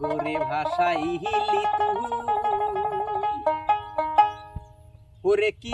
গোরে ভাষাইলি তুই। ওরে কি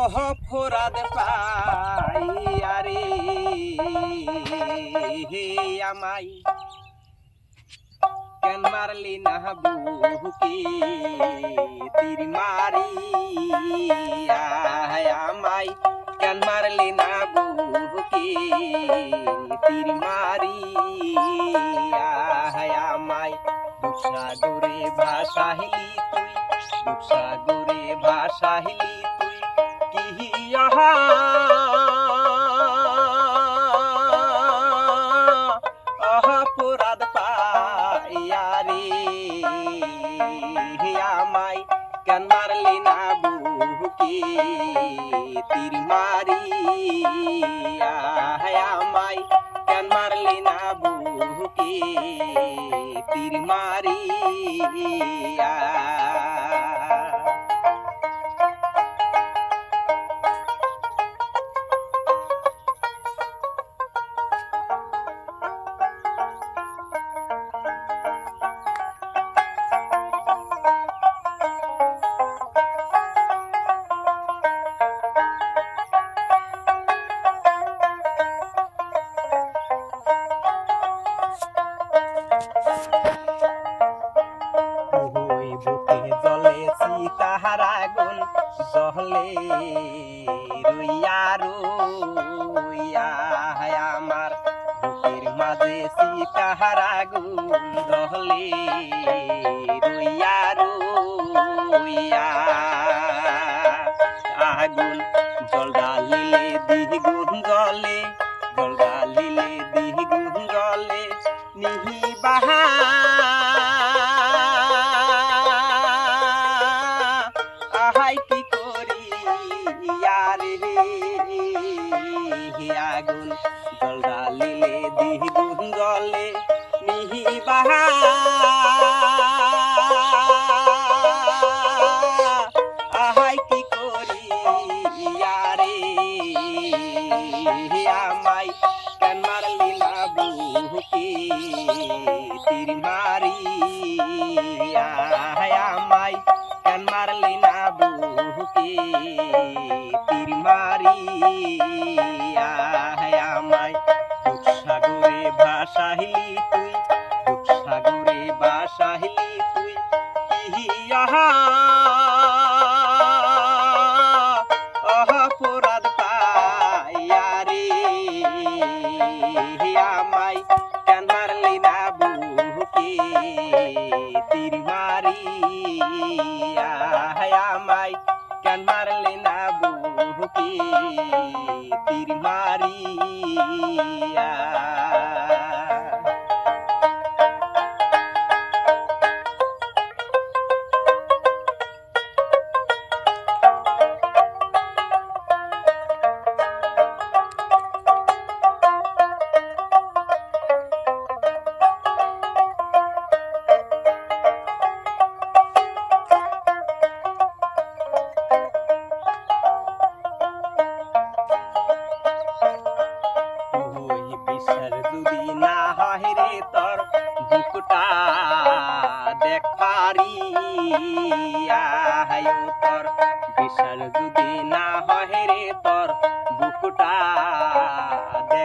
অহ, ফোরাদ পাইয়ারে হে আমাই, কেন মারলি না বুকে? তীর মারি আমাই। কেন মারলি না বুকে তীর মারি আমাই দুঃসাগরে ভাসাহিলি তুই দুঃসাগরে ভাসাহিলি তুই কি আহা অপরাধ পাইয়ারে আমাই কেন মারলি না বুকে তীর মারি আমাই কেন মারলি না বুকে তীর মারি জহলে রইয়া রইয়া আমার বুকের মাঝে সীতাহার আগুন দহলে রুইয়া রুইয়া আগুন ইয়ারে আগুন, জল ডালিলে দ্বিগুণ জলে নিহি বাহা। আহাই কি করি ইয়ারে আমাই কেন মারলি না বুকে, তীর মারি? ভাসাহিলি আহায়ো তোর। বিশাল যদি না হয় রে তোর বুকটা উহুরে